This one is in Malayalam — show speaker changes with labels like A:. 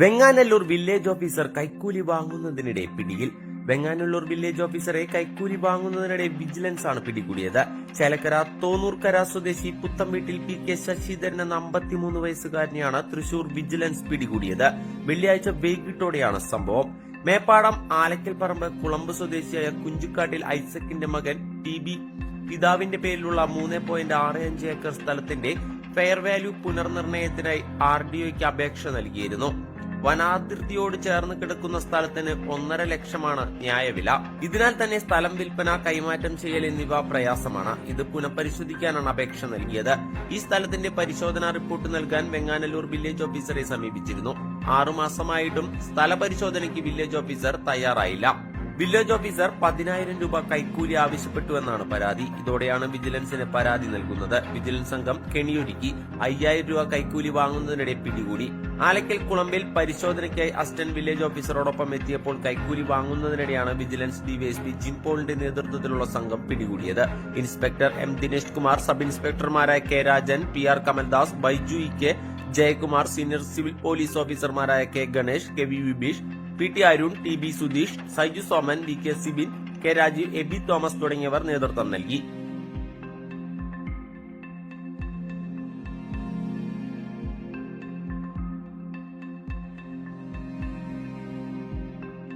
A: വെങ്ങാനല്ലൂർ വില്ലേജ് ഓഫീസർ കൈക്കൂലി വാങ്ങുന്നതിനിടെ പിടിയിൽ. വെങ്ങാനല്ലൂർ വില്ലേജ് ഓഫീസറെ കൈക്കൂലി വാങ്ങുന്നതിനിടെ വിജിലൻസ് ആണ് പിടികൂടിയത്. ചേലക്കര തോന്നൂർക്കര സ്വദേശി പുത്തം വീട്ടിൽ പി കെ ശശിധരൻ എന്ന അമ്പത്തിമൂന്ന് വയസ്സുകാരനെയാണ് തൃശൂർ വിജിലൻസ് പിടികൂടിയത്. വെള്ളിയാഴ്ച വൈകിട്ടോടെയാണ് സംഭവം. മേപ്പാടം ആലക്കൽ പറമ്പ് കുളമ്പ് സ്വദേശിയായ കുഞ്ചുക്കാട്ടിൽ ഐസക്കിന്റെ മകൻ ടി ബി. പിതാവിന്റെ പേരിലുള്ള മൂന്ന് പോയിന്റ് ആറ് അഞ്ച് ഏക്കർ സ്ഥലത്തിന്റെ ഫെയർ വാല്യൂ പുനർനിർണയത്തിനായി ആർ ഡി അപേക്ഷ നൽകിയിരുന്നു. വനാതിർത്തിയോട് ചേർന്ന് കിടക്കുന്ന സ്ഥലത്തിന് ഒന്നര ലക്ഷമാണ് ന്യായവില. ഇതിനാൽ തന്നെ സ്ഥലം വിൽപ്പന കൈമാറ്റം ചെയ്യൽ എന്നിവ പ്രയാസമാണ്. ഇത് പുനഃപരിശോധിക്കാനാണ് അപേക്ഷ നൽകിയത്. ഈ സ്ഥലത്തിന്റെ പരിശോധനാ റിപ്പോർട്ട് നൽകാൻ വെങ്ങാനല്ലൂർ വില്ലേജ് ഓഫീസറെ സമീപിച്ചിരുന്നു. ആറുമാസമായിട്ടും സ്ഥല പരിശോധനയ്ക്ക് വില്ലേജ് ഓഫീസർ തയ്യാറായില്ല. വില്ലേജ് ഓഫീസർ പതിനായിരം രൂപ കൈക്കൂലി ആവശ്യപ്പെട്ടുവെന്നാണ് പരാതി. ഇതോടെയാണ് വിജിലൻസിന് പരാതി നൽകുന്നത്. വിജിലൻസ് സംഘം കെണിയൊരുക്കി അയ്യായിരം രൂപ കൈക്കൂലി വാങ്ങുന്നതിനിടെ പിടികൂടി. ആലക്കൽ കുളമ്പിൽ പരിശോധനയ്ക്കായി അസിസ്റ്റന്റ് വില്ലേജ് ഓഫീസറോടൊപ്പം എത്തിയപ്പോൾ കൈക്കൂലി വാങ്ങുന്നതിനിടെയാണ് വിജിലൻസ് ഡിവൈഎസ്പി ജിംപോളിന്റെ നേതൃത്വത്തിലുള്ള സംഘം പിടികൂടിയത്. Inspector M Dinesh Kumar sub ഇൻസ്പെക്ടർമാരായ K Rajan P R Kamaldas Baiju E K Jayakumar senior civil police ഓഫീസർമാരായ K Ganesh K V Vibeesh P T Arun T B Sudheesh Saiju Soman V K Sibin K Rajeev Aby Thomas തുടങ്ങിയവർ നേതൃത്വം നൽകി.